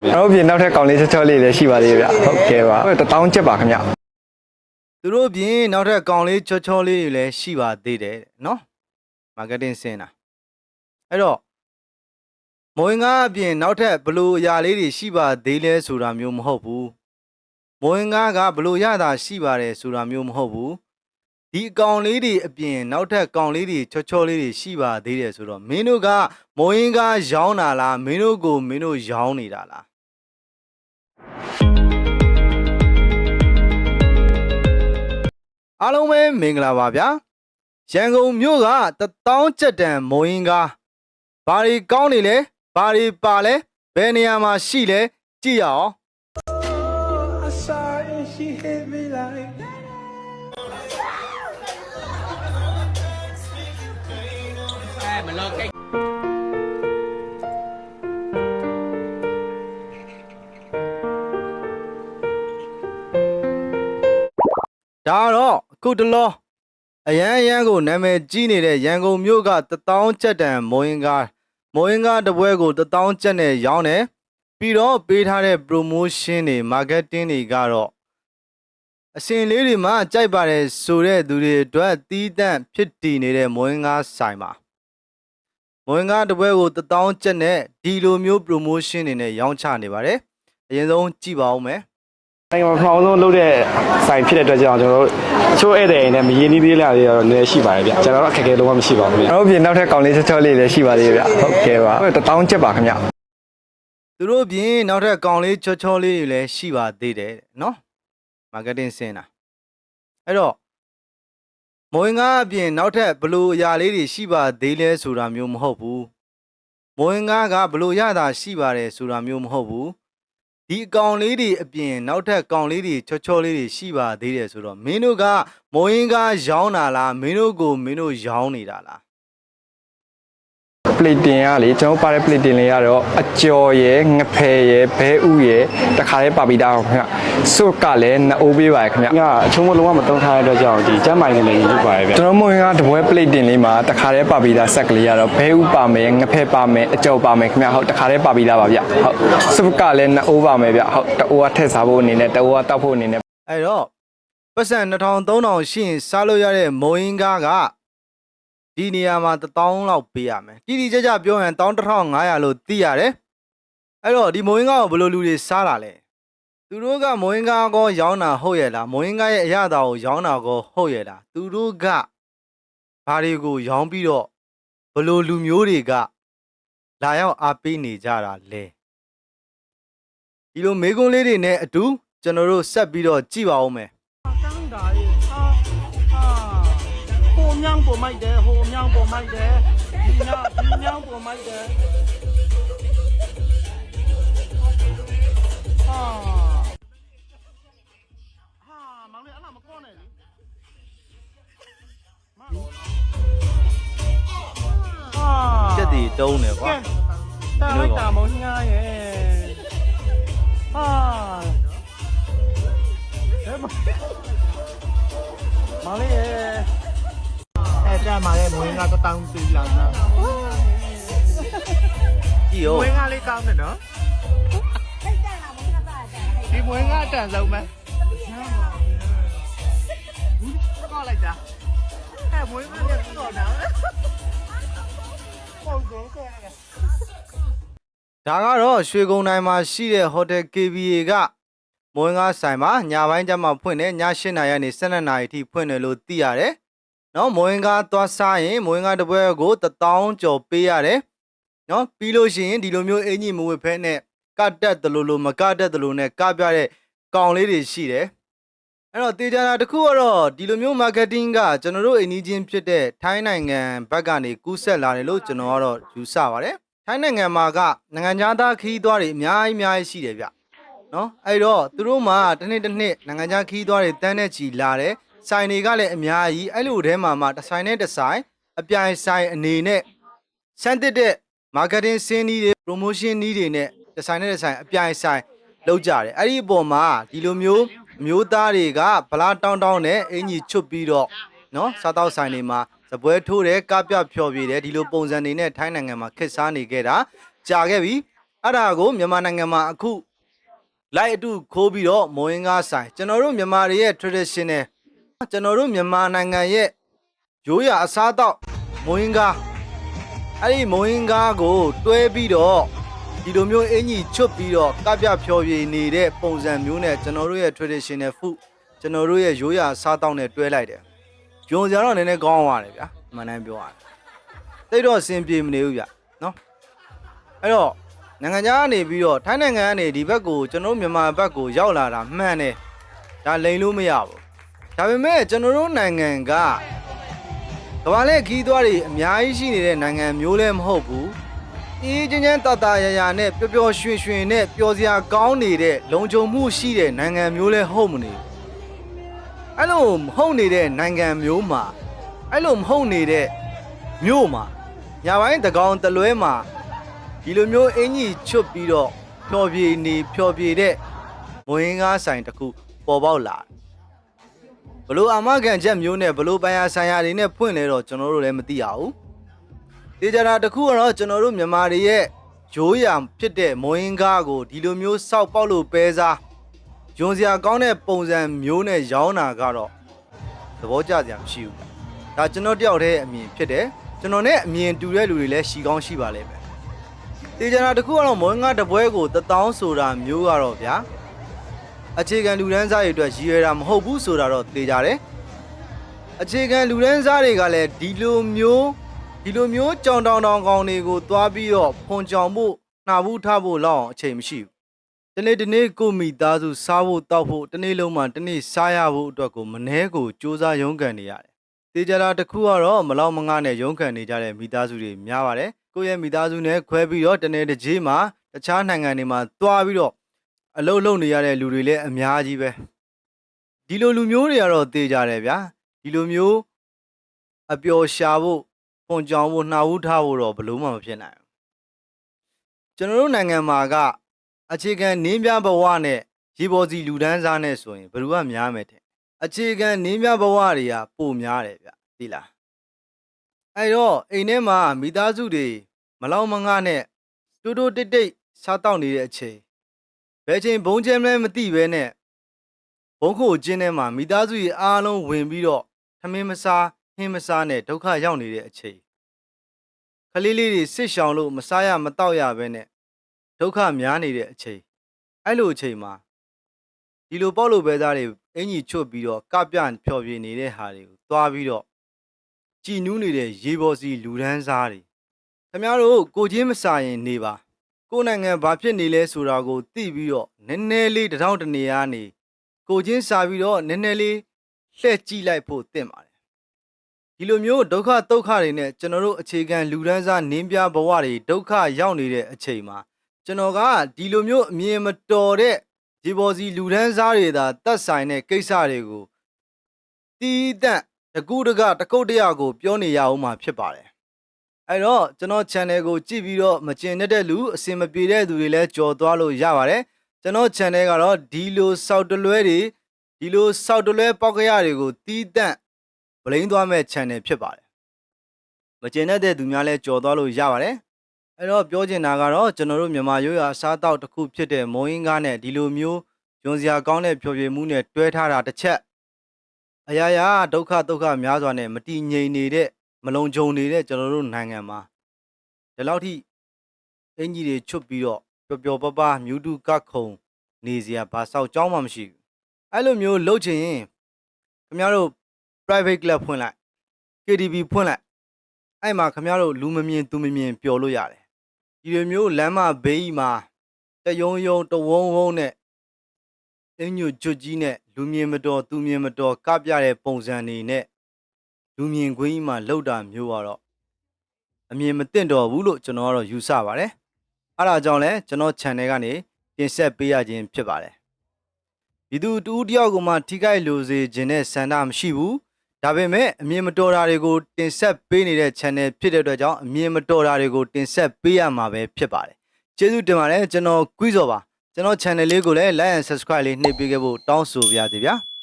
ကျွန်တော်တို့ပြင်နောက်ထပ်ကောင်လေးချောချောလေးလည်းရှိပါသေးတယ်ဗျဟုတ်ကဲ့ပါတထောင်ချက်ပါခင်ဗျသူတို့ပြင်နောက်ထပ်ကောင်လေးချောချောလေးတွေလည်းရှိပါသေးတယ်တဲ့နော်မာကတ်တင်းစင်တာအဲ့တော့မဝင်ကားအပြင်နောက်ထပ်ဘလို့အရာလေးတွေရှိပါသေးလဲဆိုတာမျိုးမဟုတ်ဘူးမဝင်ကားကဘလို့ရတာရှိပါတယ်ဆိုတာမျိုးမဟုတ်ဘူးဒီအကောင်လေးတွေအပြင်နောက်ထပ်ကောင်လေးတွေချောချောလေးတွေရှိပါသေးတယ်ဆိုတော့မင်းတို့ကမဝင်ကားရောင်းတာလားမင်းတို့ကိုမင်းတို့ရောင်းနေတာလား အားလုံးပဲမင်္ဂလာပါဗျာရန်ကုန်မြို့ကတထောင်ကျက်တန်မုံရင်ကားဘာတွေကောင်းနေလဲဘာတွေပါလဲဘယ်နေရာမှာရှိလဲကြည့်ရအောင် I saw her and she hit me like ဒါတော့အခုတလောအရန်အရန်ကိုနာမည်ကြီးနေတဲ့ရန်ကုန်မြို့ကတထောင်ကျက်တန်မုံရင်ကားမုံရင်ကားတစ်ပွဲကိုတထောင်ကျက်နဲ့ရောင်းတယ်ပြီးတော့ပေးထားတဲ့ promotion တွေ marketing တွေကတော့အစင်လေးတွေမှာကြိုက်ပါတယ်ဆိုတဲ့သူတွေအတွက်တီးတန့်ဖြစ်တည်နေတဲ့မုံရင်ကားဆိုင်ပါမုံရင်ကားတစ်ပွဲကိုတထောင်ကျက်နဲ့ဒီလိုမျိုး promotion တွေနဲ့ရောင်းချနေပါတယ်အရင်ဆုံးကြည့်ပါဦးမယ် နိုင်ငံမှာပထမဆုံးလုပ်တဲ့ဆိုင်ဖြစ်တဲ့အတွက်ကြောင့်ကျွန်တော်တို့အချို့ဧည့်သည်တွေနဲ့မရင်းနှီးသေးလာတွေတော့လည်းရှိပါတယ်ဗျကျွန်တော်တို့အခက်အခဲလုံးဝမရှိပါဘူးဗျကျွန်တော်တို့ပြင်နောက်ထပ်ကောင်လေးချောချောလေးလည်းရှိပါသေးတယ်ဗျဟုတ်ကဲ့ပါတထောင်ချက်ပါခင်ဗျသူတို့ပြင်နောက်ထပ်ကောင်လေးချောချောလေးတွေလည်းရှိပါသေးတယ်တဲ့နော်မာကတ်တင်းစင်တာအဲ့တော့မဝင်ကားအပြင်နောက်ထပ်ဘလို့အရာလေးတွေရှိပါသေးလဲဆိုတာမျိုးမဟုတ်ဘူးမဝင်ကားကဘလို့ရတာရှိပါတယ်ဆိုတာမျိုးမဟုတ်ဘူး ဒီအကောင်လေးတွေအပြင်နောက်ထပ်ကောင်လေးတွေချောချောလေးတွေရှိပါသေးတယ်ဆိုတော့မင်းတို့ကမဝင်ကားရောင်းတာလားမင်းတို့ကိုမင်းတို့ရောင်းနေတာလား ပလေတင်ကလေကျွန်တော်ပါတဲ့ပလေတင်လေးကတော့အကျော်ရယ်ငဖယ်ရယ်ဘဲဥရယ်တခါလေးပါပြီးသားအောင်ခင်ဗျစွတ်ကလည်းနှအိုးပေးပါတယ်ခင်ဗျအချုံမလုံးဝမတုံးထားတဲ့အတွက်ကြောင့်ဒီကျမ်းမိုင်နဲ့လည်းယူပါတယ်ဗျကျွန်တော်မဝင်ကတပွဲပလေတင်လေးမှာတခါလေးပါပြီးသားဆက်ကလေးကတော့ဘဲဥပါမယ်ငဖယ်ပါမယ်အကျော်ပါမယ်ခင်ဗျဟုတ်တခါလေးပါပြီးသားပါဗျဟုတ်စွတ်ကလည်းနှအိုးပါမယ်ဗျဟုတ်တအိုးကထည့်စားဖို့အနေနဲ့တအိုးကတောက်ဖို့အနေနဲ့အဲ့တော့ပတ်စံ2000 3000ရှိရင်စားလို့ရတဲ့မုံရင်းကားက ဒီနေရာမှာ1000လောက်ပေးရမယ်တိတိကျကျပြောရင်11500လို့သိရတယ်အဲ့တော့ဒီမုံရင်းကားကိုဘယ်လိုလူတွေစားတာလဲသူတို့ကမုံရင်းကားကိုရောင်းတာဟုတ်ရဲ့လားမုံရင်းကားရဲ့အရသာကိုရောင်းတာကိုဟုတ်ရဲ့လားသူတို့ကဘာတွေကိုရောင်းပြီးတော့ဘယ်လိုလူမျိုးတွေကလာရောက်အားပေးနေကြတာလဲဒီလိုမေကွန်းလေးတွေနဲ့အတူကျွန်တော်တို့ဆက်ပြီးတော့ကြည့်ပါဦးမယ် ဟိုအမြောင်းပေါ်မိုက်တယ်ဟိုအမြောင်းပေါ်မိုက်တယ်ဒီညဒီညောင်းပေါ်မိုက်တယ်ဟာဟာမောင်လေးအဲ့လားမကောနဲ့လေဟာချက်တီတုံးတယ်ကွာတာလိုက်တာမောင်ညာရဲ့ဟာမောင်လေးရဲ့ ဒါမှလည်းမွေးငါတော့တောင်းပြီလာတာကြည့်ရောမွေးငါလေးကောင်းတယ်နော်ဒီမွေးငါအတန်ဆုံးပဲကောက်လိုက်တာအဲမွေးငါလေးကောက်တာပေါ့ကောကောက်လိုက်ဒါကတော့ရွှေကုန်းတိုင်းမှာရှိတဲ့ဟိုတယ် KBA ကမွေးငါဆိုင်မှာညပိုင်းကျမှဖွင့်တယ်ည8နာရီကနေ12နာရီထိဖွင့်တယ်လို့သိရတယ် နော်မွေးငါသွားစားရင်မွေးငါတစ်ပွဲကို1000ကျော်ပေးရတယ်နော်ပြီးလို့ရှိရင်ဒီလိုမျိုးအင်ကြီးမဝတ်ဖဲနဲ့ကတ်တက်တယ်လို့လို့မကတ်တက်တယ်လို့နဲ့ကပြတဲ့ကောင်လေးတွေရှိတယ်အဲ့တော့တေချာတာတစ်ခုကတော့ဒီလိုမျိုး marketing ကကျွန်တော်တို့အိမ်နီးချင်းဖြစ်တဲ့ထိုင်းနိုင်ငံဘက်ကနေကူးဆက်လာတယ်လို့ကျွန်တော်ကတော့ယူဆပါတယ်ထိုင်းနိုင်ငံမှာကနိုင်ငံခြားသားခီးသွားတွေအများကြီးအများကြီးရှိတယ်ဗျနော်အဲ့တော့သူတို့မှာတစ်နှစ်တစ်နှစ်နိုင်ငံခြားခီးသွားတွေတန်းတဲ့ချီလာတယ် ဆိုင်တွေကလည်းအများကြီးအဲ့လိုထဲမှာမှတစ်ဆိုင်နဲ့တစ်ဆိုင်အပြိုင်ဆိုင်အနေနဲ့စမ်းတစ်တဲ့ marketing စင်းနည်းတွေ promotion နည်းတွေနဲ့တစ်ဆိုင်နဲ့တစ်ဆိုင်အပြိုင်ဆိုင်လောက်ကြတယ်အဲ့ဒီအပေါ်မှာဒီလိုမျိုးအမျိုးသားတွေကဗလာတောင်းတောင်းနဲ့အင်ကြီးချွတ်ပြီးတော့နော်စားတောက်ဆိုင်တွေမှာစပွဲထိုးတယ်ကပြဖြော်ပြတယ်ဒီလိုပုံစံတွေနဲ့ထိုင်းနိုင်ငံမှာခက်စားနေခဲ့တာကြာခဲ့ပြီအဲ့ဒါကိုမြန်မာနိုင်ငံမှာအခုလိုက်အတူခိုးပြီးတော့မိုးရင်းကားဆိုင်ကျွန်တော်တို့မြန်မာတွေရဲ့ traditional ကျွန်တော်တို့မြန်မာနိုင်ငံရဲ့ရိုးရာအစားအသောက်မိုးရင်းကားအဲ့ဒီမိုးရင်းကားကိုတွဲပြီးတော့ဒီလိုမျိုးအင်ကြီးချွတ်ပြီးတော့ကပြဖြော်ပြနေတဲ့ပုံစံမျိုးနဲ့ကျွန်တော်တို့ရဲ့ traditional food ကျွန်တော်တို့ရဲ့ရိုးရာအစားအသောက်နဲ့တွဲလိုက်တယ်။ယုံစရာတော့နည်းနည်းကောင်းသွားတယ်ဗျာ။မှန်တမ်းပြောရတယ်။တိတ်တော့အဆင်ပြေမနေဘူးဗျ။နော်။အဲ့တော့နိုင်ငံခြားကနေပြီးတော့ထိုင်းနိုင်ငံကနေဒီဘက်ကိုကျွန်တော်တို့မြန်မာဘက်ကိုရောက်လာတာမှန်တယ်။ဒါလိန်လို့မရဘူး။ ဒါပေမဲ့ကျွန်တော်တို့နိုင်ငံကကမ္ဘာလဲခီးသွားတွေအများကြီးရှိနေတဲ့နိုင်ငံမျိုးလည်းမဟုတ်ဘူး။အေးချင်းချင်းတတရရနဲ့ပျော်ပျော်ရွှင်ရွှင်နဲ့ပျော်စရာကောင်းနေတဲ့လုံခြုံမှုရှိတဲ့နိုင်ငံမျိုးလည်းဟုတ်မနေဘူး။အဲ့လိုမဟုတ်နေတဲ့နိုင်ငံမျိုးမှာအဲ့လိုမဟုတ်နေတဲ့မြို့မှာညာပိုင်းတကောင်တလွဲမှာဒီလိုမျိုးအင်ကြီးချွတ်ပြီးတော့ဖြော်ပြေနေဖြော်ပြေတဲ့မွေးငါးဆိုင်တစ်ခုပေါ်ပေါက်လာတယ် ဘလို့အမကန်ချက်မျိုးနဲ့ဘလို့ပန်ရဆိုင်ရာတွေနဲ့ဖွင့်လဲတော့ကျွန်တော်တို့လည်းမသိရဘူးတေချာတာတစ်ခုကတော့ကျွန်တော်တို့မြန်မာတွေရဲ့ရိုးရာဖြစ်တဲ့မွေးငါးကိုဒီလိုမျိုးစောက်ပေါက်လို့ပဲစားယွန်စရာကောင်းတဲ့ပုံစံမျိုးနဲ့ရောင်းတာကတော့သဘောကျစရာမရှိဘူးဒါကျွန်တော်တယောက်တည်းအမြင်ဖြစ်တယ်ကျွန်တော်နဲ့အမြင်တူတဲ့လူတွေလည်းရှိကောင်းရှိပါလိမ့်မယ်တေချာတာတစ်ခုကတော့မွေးငါးတစ်ပွဲကို1000ဆိုတာမျိုးကတော့ဗျာ အခြေခံလူဒန်းစားတွေအတွက်ရည်ရွယ်တာမဟုတ်ဘူးဆိုတာတော့သိကြတယ်အခြေခံလူဒန်းစားတွေကလည်းဒီလိုမျိုးဒီလိုမျိုးကြောင်တောင်တောင်ကောင်တွေကိုသွားပြီးတော့ဖွန်ကြောင်ဖို့နှာဘူးထားဖို့လောက်အောင်အချိန်မရှိဘူးတနေ့တနေ့ကိုမိသားစုစားဖို့တောက်ဖို့တနေ့လုံးမှတနေ့စားရဖို့အတွက်ကိုမနှဲကိုစူးစမ်းရုန်းကန်နေရတယ်တေကြတာတစ်ခုကတော့မလောက်မငါနဲ့ရုန်းကန်နေကြတဲ့မိသားစုတွေများပါတယ်ကိုယ့်ရဲ့မိသားစုနဲ့ခွဲပြီးတော့တနေ့တစ်ကြေးမှာတခြားနိုင်ငံတွေမှာသွားပြီးတော့ အလုံးလုံးနေရတဲ့လူတွေလည်းအများကြီးပဲဒီလိုလူမျိုးတွေကတော့တေးကြတယ်ဗျာဒီလိုမျိုးအပျော်ရှာဖို့ပွန်ကြောင်ဖို့နှာဝူးထားဖို့တော့ဘလို့မှမဖြစ်နိုင်ဘူးကျွန်တော်တို့နိုင်ငံမှာကအခြေခံနင်းပြဘဝနဲ့ရေပေါ်စီလူဒန်းစားနဲ့ဆိုရင်ဘယ်သူကများမယ်တဲ့အခြေခံနင်းပြဘဝတွေကပိုများတယ်ဗျသိလားအဲ့တော့အိမ်ထဲမှာမိသားစုတွေမလောက်မငါနဲ့တိုးတိုးတိတ်တိတ်စားတောက်နေတဲ့အချိန် ဘယ်ချိန်ဘုံကျဲမလဲမသိပဲနဲ့ဘုံခိုကျင်းထဲမှာမိသားစုကြီးအားလုံးဝင်ပြီးတော့ထမင်းမစားဟင်းမစားနဲ့ဒုက္ခရောက်နေတဲ့အချိန်ခလေးလေးတွေစစ်ရှောင်လို့မစားရမတော့ရပဲနဲ့ဒုက္ခများနေတဲ့အချိန်အဲ့လိုအချိန်မှာဒီလိုပေါ့လို့ပဲသားတွေအင်ကြီးချွတ်ပြီးတော့ကပြဖြော်ပြနေတဲ့ဟာတွေကိုသွားပြီးတော့ကြည်နူးနေတဲ့ရေပေါ်စီလူဒန်းစားတွေခင်ဗျားတို့ကိုချင်းမစားရင်နေပါ ကိုယ်နိုင်ငံဘာဖြစ်နေလဲဆိုတာကိုသိပြီးတော့နည်းနည်းလေးတစ်ထောင်တစ်နေရာနေကိုချင်းစာပြီးတော့နည်းနည်းလေးလှည့်ကြည့်လိုက်ဖို့သင့်ပါတယ်ဒီလိုမျိုးဒုက္ခဒုက္ခတွေနဲ့ကျွန်တော်တို့အခြေခံလူဒန်းစားနင်းပြဘဝတွေဒုက္ခရောက်နေတဲ့အချိန်မှာကျွန်တော်ကဒီလိုမျိုးအမြင်မတော်တဲ့ဒီပေါ်စီလူဒန်းစားတွေသာတတ်ဆိုင်တဲ့ကိစ္စတွေကိုတီးတန့်တကူတကတကုတ်တရကိုပြောနေရအောင်မှာဖြစ်ပါတယ် အဲ့တော့ကျွန်တော် channel ကိုကြည့်ပြီးတော့မကျင်တတ်တဲ့လူအစင်မပြေတဲ့သူတွေလည်းကြော်သွားလို့ရပါတယ်ကျွန်တော် channel ကတော့ဒီလိုစောက်တလွဲတွေဒီလိုစောက်တလွဲပေါက်ကရတွေကိုတီးတန့်ဗလိန်သွားမဲ့ channel ဖြစ်ပါတယ်မကျင်တတ်တဲ့သူများလည်းကြော်သွားလို့ရပါတယ်အဲ့တော့ပြောချင်တာကတော့ကျွန်တော်တို့မြန်မာရိုးရာအစားအသောက်တစ်ခုဖြစ်တဲ့မိုးရင်းကားနဲ့ဒီလိုမျိုးဂျွန်စရာကောင်းတဲ့ဖြော်ပြမှုနဲ့တွဲထားတာတစ်ချက်အရာရာဒုက္ခဒုက္ခများစွာနဲ့မတည်ငြိမ်နေတဲ့ မလုံခြုံနေတဲ့ကျွန်တော်တို့နိုင်ငံမှာဒီလောက်ထိအင်ကြီးတွေချွတ်ပြီးတော့ပျော်ပျော်ပပမြူးတူကခုံ နေစရာဘာဆောက်ကြောင်းမှမရှိဘူးအဲ့လိုမျိုးလှုပ်ချင်ရင်ခင်ဗျားတို့ private club ဖွင့်လိုက် KTV ဖွင့်လိုက်အဲ့မှာခင်ဗျားတို့လူမမြင်သူမမြင်ပျော်လို့ရတယ်ဒီလိုမျိုးလမ်းမဘေးကြီးမှာတယုံယုံတဝုံဝုံနဲ့အင်းညွတ်ကျွတ်ကြီးနဲ့လူမြင်မတော်သူမြင်မတော်ကပြတဲ့ပုံစံနေနဲ့ လူမြင်ကွင်းကြီးမှာလောက်တာမျိုးကတော့အမြင်မသင့်တော်ဘူးလို့ကျွန်တော်ကတော့ယူဆပါတယ်။အဲဒါကြောင့်လဲကျွန်တော် channel ကနေတင်ဆက်ပေးရခြင်းဖြစ်ပါတယ်။ဒီသူတူတယောက်ကမှထိခိုက်လိုစေခြင်းနဲ့ဆန္ဒမရှိဘူး။ဒါပေမဲ့အမြင်မတော်တာတွေကိုတင်ဆက်ပေးနေတဲ့ channel ဖြစ်တဲ့အတွက်ကြောင့်အမြင်မတော်တာတွေကိုတင်ဆက်ပေးရမှာပဲဖြစ်ပါတယ်။ကျေးဇူးတင်ပါတယ်ကျွန်တော်ကွီးစော်ပါကျွန်တော် channel လေးကိုလည်း like and subscribe လေးနှိပ်ပေးခဲ့ဖို့တောင်းဆိုပါရစေဗျာ။